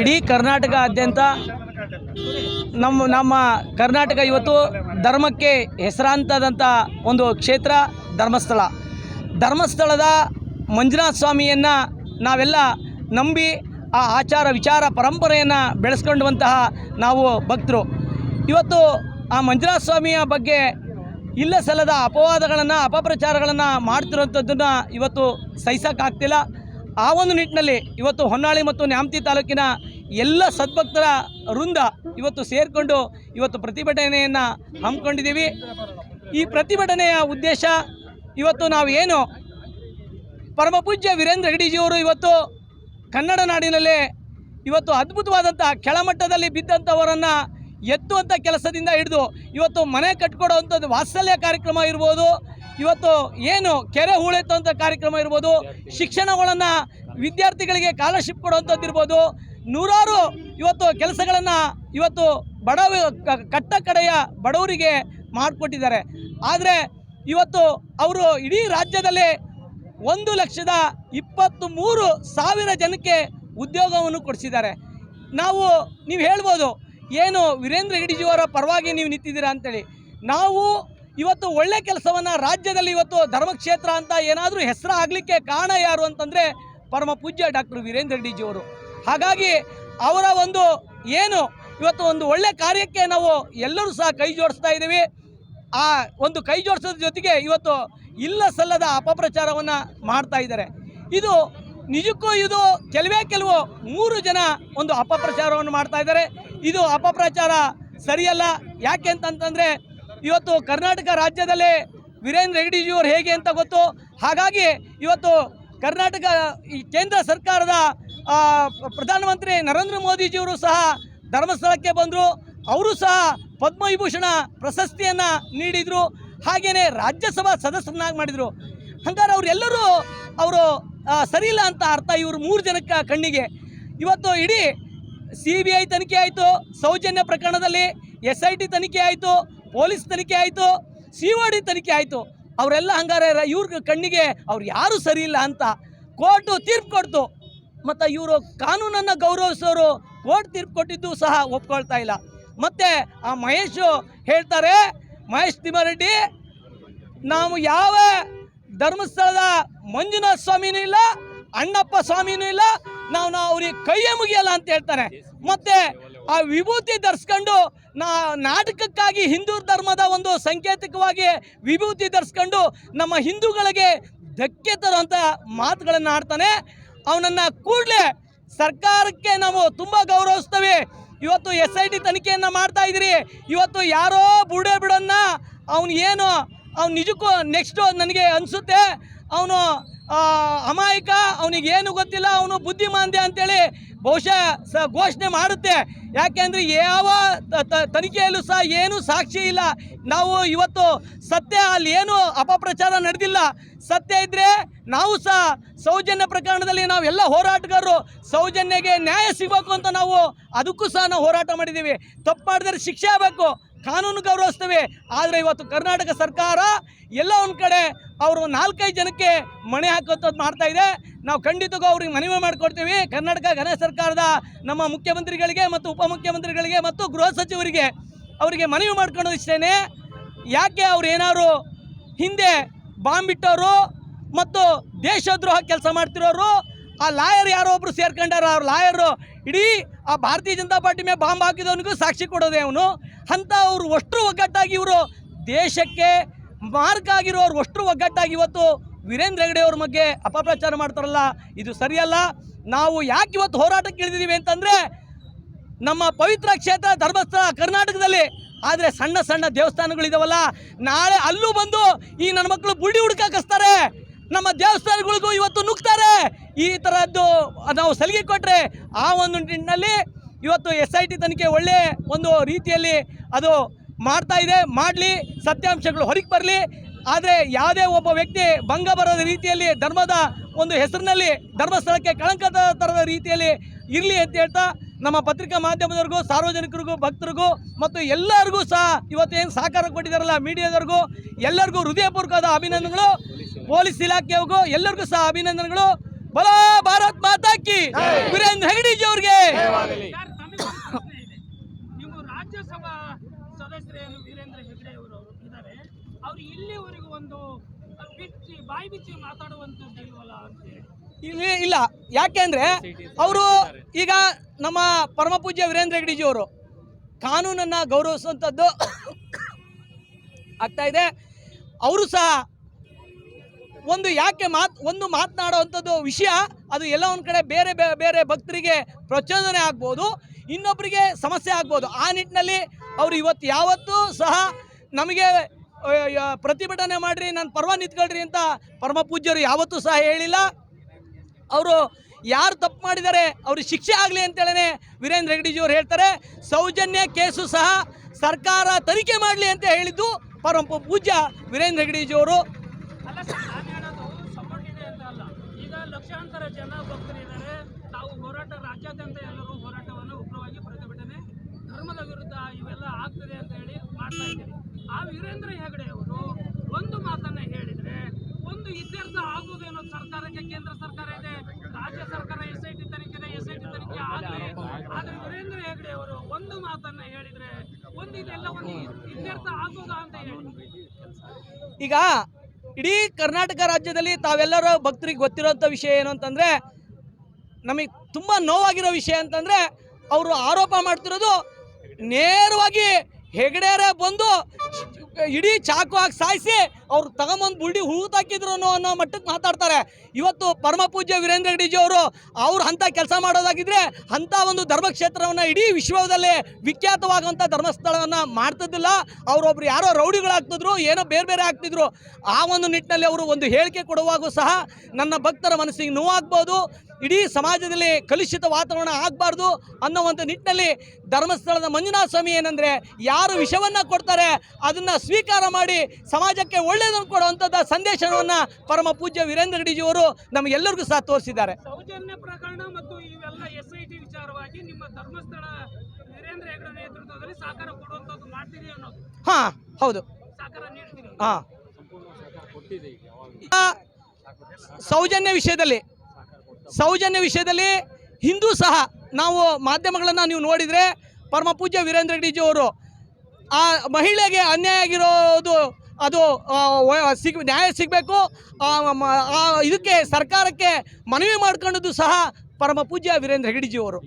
ಇಡೀ ಕರ್ನಾಟಕದಾದ್ಯಂತ ನಮ್ಮ ನಮ್ಮ ಕರ್ನಾಟಕ ಇವತ್ತು ಧರ್ಮಕ್ಕೆ ಹೆಸರಾಂತದಂಥ ಒಂದು ಕ್ಷೇತ್ರ, ಧರ್ಮಸ್ಥಳ. ಧರ್ಮಸ್ಥಳದ ಮಂಜುನಾಥ ಸ್ವಾಮಿಯನ್ನು ನಾವೆಲ್ಲ ನಂಬಿ ಆ ಆಚಾರ ವಿಚಾರ ಪರಂಪರೆಯನ್ನು ಬೆಳೆಸ್ಕೊಂಡುವಂತಹ ನಾವು ಭಕ್ತರು. ಇವತ್ತು ಆ ಮಂಜುನಾಥ ಸ್ವಾಮಿಯ ಬಗ್ಗೆ ಇಲ್ಲ ಸಲ್ಲದ ಅಪವಾದಗಳನ್ನು, ಅಪಪ್ರಚಾರಗಳನ್ನು ಮಾಡ್ತಿರೋಂಥದ್ದನ್ನು ಇವತ್ತು ಸಹಿಸೋಕ್ಕಾಗ್ತಿಲ್ಲ. ಆ ಒಂದು ನಿಟ್ಟಿನಲ್ಲಿ ಇವತ್ತು ಹೊನ್ನಾಳಿ ಮತ್ತು ನ್ಯಾಮತಿ ತಾಲೂಕಿನ ಎಲ್ಲ ಸದ್ಭಕ್ತರ ವೃಂದ ಇವತ್ತು ಸೇರಿಕೊಂಡು ಇವತ್ತು ಪ್ರತಿಭಟನೆಯನ್ನು ಹಮ್ಮಿಕೊಂಡಿದ್ದೀವಿ. ಈ ಪ್ರತಿಭಟನೆಯ ಉದ್ದೇಶ ಇವತ್ತು ನಾವು ಏನು ಪರಮಪೂಜ್ಯ ವೀರೇಂದ್ರ ಹೆಗಡಿಜಿಯವರು ಇವತ್ತು ಕನ್ನಡ ನಾಡಿನಲ್ಲೇ ಇವತ್ತು ಅದ್ಭುತವಾದಂಥ ಕೆಳಮಟ್ಟದಲ್ಲಿ ಬಿದ್ದಂಥವರನ್ನು ಎತ್ತುವಂಥ ಕೆಲಸದಿಂದ ಹಿಡಿದು ಇವತ್ತು ಮನೆ ಕಟ್ಕೊಡೋವಂಥದ್ದು ವಾತ್ಸಲ್ಯ ಕಾರ್ಯಕ್ರಮ ಇರ್ಬೋದು. ಇವತ್ತು ಏನು ಕೆರೆ ಹೂಳೆತ್ತುವಂಥ ಕಾರ್ಯಕ್ರಮ ಇರ್ಬೋದು, ಶಿಕ್ಷಣಗಳನ್ನು ವಿದ್ಯಾರ್ಥಿಗಳಿಗೆ ಸ್ಕಾಲರ್ಶಿಪ್ ಕೊಡುವಂಥದ್ದು ಇರ್ಬೋದು, ನೂರಾರು ಇವತ್ತು ಕೆಲಸಗಳನ್ನು ಇವತ್ತು ಬಡವ ಕಟ್ಟ ಕಡೆಯ ಬಡವರಿಗೆ ಮಾಡಿಕೊಟ್ಟಿದ್ದಾರೆ. ಆದರೆ ಇವತ್ತು ಅವರು ಇಡೀ ರಾಜ್ಯದಲ್ಲಿ ಒಂದು ಲಕ್ಷದ ಇಪ್ಪತ್ತು ಮೂರು ಸಾವಿರ ಜನಕ್ಕೆ ಉದ್ಯೋಗವನ್ನು ಕೊಡಿಸಿದ್ದಾರೆ. ನಾವು, ನೀವು ಹೇಳ್ಬೋದು, ಏನು ವೀರೇಂದ್ರ ಹೆಗಡಿಜಿಯವರ ಪರವಾಗಿ ನೀವು ನಿಂತಿದ್ದೀರಾ ಅಂತೇಳಿ. ನಾವು ಇವತ್ತು ಒಳ್ಳೆ ಕೆಲಸವನ್ನು ರಾಜ್ಯದಲ್ಲಿ ಇವತ್ತು ಧರ್ಮಕ್ಷೇತ್ರ ಅಂತ ಏನಾದರೂ ಹೆಸರು ಆಗಲಿಕ್ಕೆ ಕಾರಣ ಯಾರು ಅಂತಂದರೆ ಪರಮ ಪೂಜ್ಯ ಡಾಕ್ಟರ್ ವೀರೇಂದ್ರ ಹೆಗಡಿಜಿಯವರು ಹಾಗಾಗಿ ಅವರ ಒಂದು ಏನು ಇವತ್ತು ಒಂದು ಒಳ್ಳೆ ಕಾರ್ಯಕ್ಕೆ ನಾವು ಎಲ್ಲರೂ ಸಹ ಕೈ ಜೋಡಿಸ್ತಾ ಇದ್ದೀವಿ. ಆ ಒಂದು ಕೈ ಜೋಡಿಸೋದ್ರ ಜೊತೆಗೆ ಇವತ್ತು ಇಲ್ಲ ಸಲ್ಲದ ಅಪಪ್ರಚಾರವನ್ನು ಮಾಡ್ತಾ ಇದ್ದಾರೆ. ಇದು ನಿಜಕ್ಕೂ ಇದು ಕೆಲವೇ ಕೆಲವು ಮೂರು ಜನ ಒಂದು ಅಪಪ್ರಚಾರವನ್ನು ಮಾಡ್ತಾ ಇದ್ದಾರೆ. ಇದು ಅಪಪ್ರಚಾರ ಸರಿಯಲ್ಲ. ಯಾಕೆ ಅಂತಂತಂದರೆ ಇವತ್ತು ಕರ್ನಾಟಕ ರಾಜ್ಯದಲ್ಲಿ ವೀರೇಂದ್ರ ಹೆಗಡಿಜಿಯವರು ಹೇಗೆ ಅಂತ ಗೊತ್ತು. ಹಾಗಾಗಿ ಇವತ್ತು ಕರ್ನಾಟಕ, ಈ ಕೇಂದ್ರ ಸರ್ಕಾರದ ಪ್ರಧಾನಮಂತ್ರಿ ನರೇಂದ್ರ ಮೋದಿಜಿಯವರು ಸಹ ಧರ್ಮಸ್ಥಳಕ್ಕೆ ಬಂದರು. ಅವರು ಸಹ ಪದ್ಮವಿಭೂಷಣ ಪ್ರಶಸ್ತಿಯನ್ನು ನೀಡಿದರು. ಹಾಗೆಯೇ ರಾಜ್ಯಸಭಾ ಸದಸ್ಯರನ್ನಾಗಿ ಮಾಡಿದರು. ಹಂಗಾರೆ ಅವರೆಲ್ಲರೂ ಅವರು ಸರಿ ಇಲ್ಲ ಅಂತ ಅರ್ಥ ಇವರು ಮೂರು ಜನಕ್ಕೆ ಕಣ್ಣಿಗೆ. ಇವತ್ತು ಇಡೀ ಸಿ ಬಿ ಐ ತನಿಖೆ ಆಯಿತು, ಸೌಜನ್ಯ ಪ್ರಕರಣದಲ್ಲಿ ಎಸ್ ಐ ಟಿ ತನಿಖೆ ಆಯಿತು. ಪೊಲೀಸ್ ತನಿಖೆ ಆಯಿತು ಸಿ ಒ ತನಿಖೆ ಆಯಿತು. ಅವರೆಲ್ಲ ಹಂಗಾರೆ ಇವ್ರ ಕಣ್ಣಿಗೆ ಅವ್ರು ಯಾರು ಸರಿ ಇಲ್ಲ ಅಂತ ಕೋರ್ಟು ತೀರ್ಪು ಕೊಡ್ತು. ಮತ್ತು ಇವರು ಕಾನೂನನ್ನು ಗೌರವಿಸೋರು ಕೋರ್ಟ್ ತೀರ್ಪು ಕೊಟ್ಟಿದ್ದು ಸಹ ಒಪ್ಕೊಳ್ತಾ ಇಲ್ಲ. ಮತ್ತು ಆ ಮಹೇಶ್ ಹೇಳ್ತಾರೆ, ಮಹೇಶ್ ತಿಮ್ಮಾರೆಡ್ಡಿ, ನಾವು ಯಾವ ಧರ್ಮಸ್ಥಳದ ಮಂಜುನಾಥ ಸ್ವಾಮಿನೂ ಇಲ್ಲ, ಅಣ್ಣಪ್ಪ ಸ್ವಾಮಿನೂ ಇಲ್ಲ, ನಾವು ನಾವು ಅವ್ರಿಗೆ ಕೈಯೇ ಮುಗಿಯಲ್ಲ ಅಂತ ಹೇಳ್ತಾರೆ. ಮತ್ತೆ ಆ ವಿಭೂತಿ ಧರಿಸ್ಕೊಂಡು ನಾ ನಾಟಕಕ್ಕಾಗಿ ಹಿಂದೂ ಧರ್ಮದ ಒಂದು ಸಂಕೇತಕವಾಗಿ ವಿಭೂತಿ ಧರಿಸ್ಕೊಂಡು ನಮ್ಮ ಹಿಂದೂಗಳಿಗೆ ಧಕ್ಕೆ ತರುವಂಥ ಮಾತುಗಳನ್ನು ಆಡ್ತಾನೆ. ಅವನನ್ನು ಕೂಡಲೇ ಸರ್ಕಾರಕ್ಕೆ ನಾವು ತುಂಬ ಗೌರವಿಸ್ತೇವೆ. ಇವತ್ತು ಎಸ್ ಐ ಟಿ ತನಿಖೆಯನ್ನು ಮಾಡ್ತಾ ಇದ್ದೀರಿ. ಇವತ್ತು ಯಾರೋ ಬುಡೆ ಬಿಡೋನ್ನ ಅವನು ಏನು, ಅವ್ನು ನಿಜಕ್ಕೂ ನೆಕ್ಸ್ಟು ನನಗೆ ಅನಿಸುತ್ತೆ. ಅವನು ಅಮಾಯಕ ಅವನಿಗೆ ಏನು ಗೊತ್ತಿಲ್ಲ, ಅವನು ಬುದ್ಧಿಮಾಂದ್ಯ ಅಂತೇಳಿ ಬಹುಶಃ ಸ ಘೋಷಣೆ ಮಾಡುತ್ತೆ. ಯಾಕೆಂದರೆ ಯಾವ ತನಿಖೆಯಲ್ಲೂ ಸಹ ಏನೂ ಸಾಕ್ಷಿ ಇಲ್ಲ. ನಾವು ಇವತ್ತು ಸತ್ಯ ಅಲ್ಲಿ ಏನು ಅಪಪ್ರಚಾರ ನಡೆದಿಲ್ಲ. ಸತ್ಯ ಇದ್ದರೆ ನಾವು ಸಹ ಸೌಜನ್ಯ ಪ್ರಕರಣದಲ್ಲಿ ನಾವೆಲ್ಲ ಹೋರಾಟಗಾರರು ಸೌಜನ್ಯಗೆ ನ್ಯಾಯ ಸಿಗಬೇಕು ಅಂತ ನಾವು ಅದಕ್ಕೂ ಸಹ ನಾವು ಹೋರಾಟ ಮಾಡಿದ್ದೀವಿ. ತಪ್ಪು ಮಾಡಿದರೆ ಶಿಕ್ಷೆ ಆಗಬೇಕು, ಕಾನೂನು ಗೌರವಿಸ್ತೇವೆ. ಆದರೆ ಇವತ್ತು ಕರ್ನಾಟಕ ಸರ್ಕಾರ ಎಲ್ಲ ಒಂದು ಕಡೆ ಅವರು ನಾಲ್ಕೈದು ಜನಕ್ಕೆ ಮಣೆ ಹಾಕುವಂಥದ್ದು ಮಾಡ್ತಾ ಇದೆ. ನಾವು ಖಂಡಿತಕ್ಕೂ ಅವ್ರಿಗೆ ಮನವಿ ಮಾಡಿಕೊಡ್ತೀವಿ. ಕರ್ನಾಟಕ ಘನ ಸರ್ಕಾರದ ನಮ್ಮ ಮುಖ್ಯಮಂತ್ರಿಗಳಿಗೆ ಮತ್ತು ಉಪಮುಖ್ಯಮಂತ್ರಿಗಳಿಗೆ ಮತ್ತು ಗೃಹ ಸಚಿವರಿಗೆ ಅವರಿಗೆ ಮನವಿ ಮಾಡ್ಕೊಳ್ಳೋದು ಇಷ್ಟೇ ಯಾಕೆ ಅವ್ರು ಏನಾದ್ರು ಹಿಂದೆ ಬಾಂಬ್ ಇಟ್ಟವರು ಮತ್ತು ದೇಶದ್ರೋಹ ಕೆಲಸ ಮಾಡ್ತಿರೋರು, ಆ ಲಾಯರ್ ಯಾರೋ ಒಬ್ರು ಸೇರ್ಕೊಂಡಾರ, ಅವ್ರ ಲಾಯರು ಇಡೀ ಆ ಭಾರತೀಯ ಜನತಾ ಪಾರ್ಟಿ ಮೇಲೆ ಬಾಂಬ್ ಹಾಕಿದವನಿಗೂ ಸಾಕ್ಷಿ ಕೊಡೋದೇ ಅವನು. ಅಂತ ಅವರು ಅಷ್ಟು ಒಗ್ಗಟ್ಟಾಗಿ ಇವರು ದೇಶಕ್ಕೆ ಮಾರ್ಕ್ ಆಗಿರೋರು ಅಷ್ಟು ಒಗ್ಗಟ್ಟಾಗಿ ಇವತ್ತು ವೀರೇಂದ್ರ ಹೆಗಡೆ ಅವ್ರ ಬಗ್ಗೆ ಅಪಪ್ರಚಾರ ಮಾಡ್ತಾರಲ್ಲ, ಇದು ಸರಿಯಲ್ಲ. ನಾವು ಯಾಕೆ ಇವತ್ತು ಹೋರಾಟಕ್ಕೆ ಇಳಿದಿದ್ದೀವಿ ಅಂತಂದರೆ, ನಮ್ಮ ಪವಿತ್ರ ಕ್ಷೇತ್ರ ಧರ್ಮಸ್ಥಳ ಕರ್ನಾಟಕದಲ್ಲಿ. ಆದರೆ ಸಣ್ಣ ಸಣ್ಣ ದೇವಸ್ಥಾನಗಳಿದಾವಲ್ಲ ನಾಳೆ ಅಲ್ಲೂ ಬಂದು ಈ ನನ್ನ ಮಕ್ಕಳು ಬುಡಿ ಹುಡ್ಕಾಕಿಸ್ತಾರೆ ನಮ್ಮ ದೇವಸ್ಥಾನಗಳಿಗೂ ಇವತ್ತು ನುಗ್ತಾರೆ. ಈ ಥರದ್ದು ನಾವು ಸಲಿಗೆ ಕೊಟ್ಟರೆ ಆ ಒಂದು ನಿಟ್ಟಿನಲ್ಲಿ ಇವತ್ತು ಎಸ್ ಐ ಟಿ ತನಿಖೆ ಒಳ್ಳೆ ಒಂದು ರೀತಿಯಲ್ಲಿ ಅದು ಮಾಡ್ತಾ ಇದೆ. ಮಾಡಲಿ, ಸತ್ಯಾಂಶಗಳು ಹೊರಗೆ ಬರಲಿ. ಆದರೆ ಯಾವುದೇ ಒಬ್ಬ ವ್ಯಕ್ತಿ ಭಂಗ ಬರದ ರೀತಿಯಲ್ಲಿ ಧರ್ಮದ ಒಂದು ಹೆಸರಿನಲ್ಲಿ ಧರ್ಮಸ್ಥಳಕ್ಕೆ ಕಳಂಕದ ತರದ ರೀತಿಯಲ್ಲಿ ಇರಲಿ ಅಂತ ಹೇಳ್ತಾ ನಮ್ಮ ಪತ್ರಿಕಾ ಮಾಧ್ಯಮದವ್ರಿಗೂ ಸಾರ್ವಜನಿಕರಿಗೂ ಭಕ್ತರಿಗೂ ಮತ್ತು ಎಲ್ಲರಿಗೂ ಸಹ ಇವತ್ತೇನು ಸಹಕಾರ ಕೊಟ್ಟಿದ್ದಾರಲ್ಲ ಮೀಡಿಯಾದವ್ರಿಗೂ ಎಲ್ಲರಿಗೂ ಹೃದಯಪೂರ್ವಕವಾದ ಅಭಿನಂದನೆಗಳು. ಪೊಲೀಸ್ ಇಲಾಖೆಗೂ ಎಲ್ಲರಿಗೂ ಸಹ ಅಭಿನಂದನೆಗಳು. ಬಲ ಭಾರತ್ ಮಾತಾಕಿ ವೀರೇಂದ್ರ ಹೆಗಡಿಜಿ ಅವ್ರಿಗೆ ಸರ್ ತಮಗೆ ಒಂದು ಪ್ರಶ್ನೆ ಇದೆ ನೀವು ರಾಜ್ಯಸಭಾ ಸದಸ್ಯರೇನು ವೀರೇಂದ್ರ ಹೆಗ್ಡೆ ಅವರು ಇದ್ದಾರೆ ಒಂದು ಬಿಚ್ಚಿ, ಬಾಯಿ ಬಿಚ್ಚಿ ಇಲ್ವಲ್ಲ ಇಲ್ಲಿ ಇಲ್ಲ. ಯಾಕೆಂದ್ರೆ ಅವರು ಈಗ ನಮ್ಮ ಪರಮ ಪೂಜ್ಯ ವೀರೇಂದ್ರ ಹೆಗ್ಡಿಜಿ ಅವರು ಕಾನೂನನ್ನ ಗೌರವಿಸುವಂಥದ್ದು ಆಗ್ತಾ ಇದೆ. ಅವರು ಸಹ ಒಂದು ಯಾಕೆ ಮಾತ್, ಒಂದು ಮಾತನಾಡುವಂಥದ್ದು ವಿಷಯ, ಅದು ಎಲ್ಲ ಒಂದು ಕಡೆ ಬೇರೆ ಬೇರೆ ಭಕ್ತರಿಗೆ ಪ್ರಚೋದನೆ ಆಗ್ಬೋದು ಇನ್ನೊಬ್ಬರಿಗೆ ಸಮಸ್ಯೆ ಆಗ್ಬೋದು. ಆ ನಿಟ್ಟಿನಲ್ಲಿ ಅವರು ಇವತ್ತು ಯಾವತ್ತೂ ಸಹ ನಮಗೆ ಪ್ರತಿಭಟನೆ ಮಾಡಿರಿ, ನಾನು ಪರ್ವ ನಿಂತ್ಕೊಳ್ರಿ ಅಂತ ಪರಮ ಪೂಜ್ಯರು ಯಾವತ್ತೂ ಸಹ ಹೇಳಿಲ್ಲ. ಅವರು ಯಾರು ತಪ್ಪು ಮಾಡಿದ್ದಾರೆ, ಅವ್ರಿಗೆ ಶಿಕ್ಷೆ ಆಗಲಿ ಅಂತೇಳನೆ ವೀರೇಂದ್ರ ರೆಡ್ಡಿಜಿಯವರು ಹೇಳ್ತಾರೆ. ಸೌಜನ್ಯ ಕೇಸು ಸಹ ಸರ್ಕಾರ ತನಿಖೆ ಮಾಡಲಿ ಅಂತ ಹೇಳಿದ್ದು ಪರಮ ಪೂಜ್ಯ ವೀರೇಂದ್ರ ರೆಡ್ಡಿಜಿಯವರು ಲಕ್ಷಾಂತರ ಜನ ಭಕ್ತರಿದ್ದಾರೆ ತಾವು ರಾಜ್ಯಾದ್ಯಂತ ಎಲ್ಲರೂ ಹೋರಾಟವನ್ನು ಉಗ್ರವಾಗಿ ಪ್ರತಿಭಟನೆ, ಧರ್ಮದ ವಿರುದ್ಧ ಇವೆಲ್ಲ ಆಗ್ತದೆ ಅಂತ ಹೇಳಿ ಮಾಡ್ತಾ ಇದ್ದೀರಿ ಆ ವೀರೇಂದ್ರ ಹೆಗಡೆ ಅವರು ಒಂದು ಮಾತನ್ನ ಹೇಳಿದ್ರೆ ಒಂದು ಇತ್ಯರ್ಥ ಆಗುವುದೇನೋ ಸರ್ಕಾರಕ್ಕೆ ಕೇಂದ್ರ ಸರ್ಕಾರ ಇದೆ, ರಾಜ್ಯ ಸರ್ಕಾರ ಎಸ್ ಐ ಟಿ ತನಿಖೆ ಇದೆ ಎಸ್ ತನಿಖೆ ಆಗಲಿ ಆದ್ರೆ ವೀರೇಂದ್ರ ಹೆಗಡೆ ಅವರು ಒಂದು ಮಾತನ್ನ ಹೇಳಿದ್ರೆ ಒಂದು ಇದೆಲ್ಲ ಒಂದು ಇತ್ಯರ್ಥ ಆಗೋದಾ ಅಂತ ಹೇಳಿ. ಈಗ ಇಡೀ ಕರ್ನಾಟಕ ರಾಜ್ಯದಲ್ಲಿ ತಾವೆಲ್ಲರೂ ಭಕ್ತರಿಗೆ ಗೊತ್ತಿರೋಂಥ ವಿಷಯ ಏನು ಅಂತಂದರೆ, ನಮಗೆ ತುಂಬ ನೋವಾಗಿರೋ ವಿಷಯ ಅಂತಂದರೆ, ಅವರು ಆರೋಪ ಮಾಡ್ತಿರೋದು ನೇರವಾಗಿ ಹೆಗಡೆಯರೇ ಬಂದು ಇಡೀ ಚಾಕು ಹಾಕಿ ಸಾಯಿಸಿ ಅವ್ರು ತಗೊಂಬಂದು ಬುಲ್ಡಿ ಹೂತಾಕಿದ್ರು ಅನ್ನೋ ಮಟ್ಟಕ್ಕೆ ಮಾತಾಡ್ತಾರೆ. ಇವತ್ತು ಪರಮ ಪೂಜ್ಯ ವೀರೇಂದ್ರ ರೆಡ್ಡಿಜಿ ಅವರು ಅವ್ರು ಅಂಥ ಕೆಲಸ ಮಾಡೋದಾಗಿದ್ರೆ ಅಂಥ ಒಂದು ಧರ್ಮಕ್ಷೇತ್ರವನ್ನು ಇಡೀ ವಿಶ್ವದಲ್ಲಿ ವಿಖ್ಯಾತವಾಗುವಂಥ ಧರ್ಮಸ್ಥಳವನ್ನು ಮಾಡ್ತಿದ್ದಿಲ್ಲ. ಅವರೊಬ್ರು ಯಾರೋ ರೌಡಿಗಳಾಗ್ತಿದ್ರು, ಏನೋ ಬೇರೆ ಬೇರೆ ಆಗ್ತಿದ್ರು. ಆ ಒಂದು ನಿಟ್ಟಿನಲ್ಲಿ ಅವರು ಒಂದು ಹೇಳಿಕೆ ಕೊಡುವಾಗೂ ಸಹ ನನ್ನ ಭಕ್ತರ ಮನಸ್ಸಿಗೆ ನೋವಾಗ್ಬೋದು. ಇಡೀ ಸಮಾಜದಲ್ಲಿ ಕಲುಷಿತ ವಾತಾವರಣ ಆಗಬಾರ್ದು ಅನ್ನೋವಂಥ ನಿಟ್ಟಿನಲ್ಲಿ ಧರ್ಮಸ್ಥಳದ ಮಂಜುನಾಥ ಸ್ವಾಮಿ ಏನಂದರೆ ಯಾರು ವಿಷವನ್ನು ಕೊಡ್ತಾರೆ ಅದನ್ನು ಸ್ವೀಕಾರ ಮಾಡಿ ಸಮಾಜಕ್ಕೆ ಒಳ್ಳೆಯದನ್ನು ಕೊಡುವಂಥದ್ದು ಸಂದೇಶವನ್ನು ಪರಮ ಪೂಜ್ಯ ವೀರೇಂದ್ರ ಗಡಿಜಿಯವರು ನಮಗೆಲ್ಲರಿಗೂ ಸಹ ತೋರಿಸಿದ್ದಾರೆ. ಸೌಜನ್ಯ ಪ್ರಕರಣ ಮತ್ತು ಇವೆಲ್ಲ ಎಸ್ ಐ ಟಿ ವಿಚಾರವಾಗಿ ನಿಮ್ಮ ಧರ್ಮಸ್ಥಳ ವೀರೇಂದ್ರ ಹೆಗಡೆ ನೇತೃತ್ವದಲ್ಲಿ ಸಹಕಾರ ಕೊಡುವಂಥದ್ದು ಮಾಡ್ತೀರಿ ಅನ್ನೋದು. ಹಾಂ ಹೌದು. ಹಾಂ. ಸೌಜನ್ಯ ವಿಷಯದಲ್ಲಿ ಸೌಜನ್ಯ ವಿಷಯದಲ್ಲಿ ಹಿಂದೂ ಸಹ ನಾವು ಮಾಧ್ಯಮಗಳನ್ನು ನೀವು ನೋಡಿದರೆ ಪರಮ ಪೂಜ್ಯ ವೀರೇಂದ್ರ ರೆಡ್ಡಿಜಿ ಅವರು, ಆ ಮಹಿಳೆಗೆ ಅನ್ಯಾಯ ಆಗಿರೋದು ಅದು ಸಿಗ್, ನ್ಯಾಯ ಸಿಗಬೇಕು ಇದಕ್ಕೆ ಸರ್ಕಾರಕ್ಕೆ ಮನವಿ ಮಾಡ್ಕೊಂಡದ್ದು ಸಹ ಪರಮ ಪೂಜ್ಯ ವೀರೇಂದ್ರ ಹೆಗಡಿಜಿ ಅವರು.